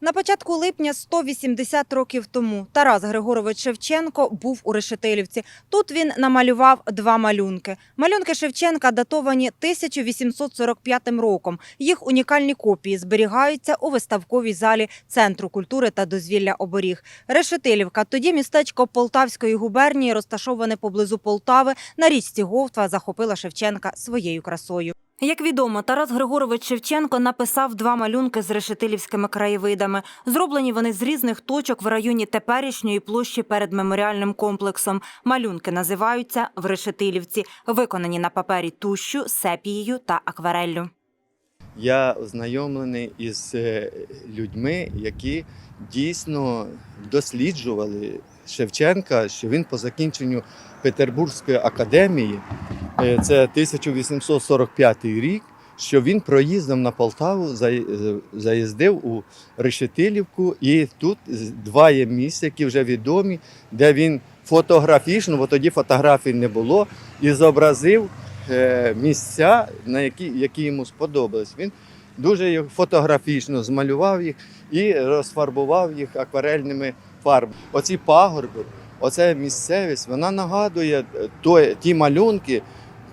На початку липня 180 років тому Тарас Григорович Шевченко був у Решетилівці. Тут він намалював два малюнки. Малюнки Шевченка датовані 1845 роком. Їх унікальні копії зберігаються у виставковій залі Центру культури та дозвілля оберіг. Решетилівка, тоді містечко Полтавської губернії, розташоване поблизу Полтави, на річці Говтва захопила Шевченка своєю красою. Як відомо, Тарас Григорович Шевченко написав два малюнки з решетилівськими краєвидами. Зроблені вони з різних точок в районі теперішньої площі перед меморіальним комплексом. Малюнки називаються в Решетилівці, виконані на папері тущу, сепією та аквареллю. Я ознайомлений із е, людьми, які дійсно досліджували Шевченка, що він по закінченню Петербурзької академії, це 1845 рік, що він проїздом на Полтаву е, заїздив у Решетилівку, і тут два є місця, які вже відомі, де він фотографічно, бо тоді фотографій не було, і зобразив е, місця, на які, які йому сподобались. Він дуже фотографічно змалював їх і розфарбував їх акварельними фарбами. Оці пагорби, оця місцевість, вона нагадує е, той, ті малюнки,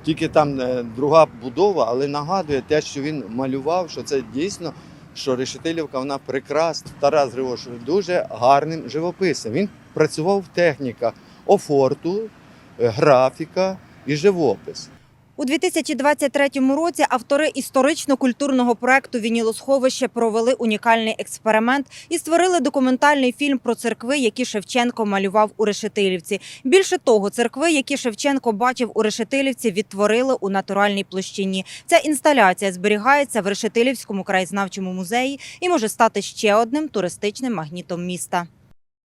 тільки там е, друга будова, але нагадує те, що він малював, що це дійсно. Що Решетилівка вона прекрасна. Тарас Григорович дуже гарним живописом. Він працював в техніках офорту, е, графіка і живопис. У 2023 році автори історично-культурного проекту Вінілосховище провели унікальний експеримент і створили документальний фільм про церкви, які Шевченко малював у Решетилівці. Більше того, церкви, які Шевченко бачив у Решетилівці, відтворили у натуральній площині. Ця інсталяція зберігається в Решетилівському краєзнавчому музеї і може стати ще одним туристичним магнітом міста.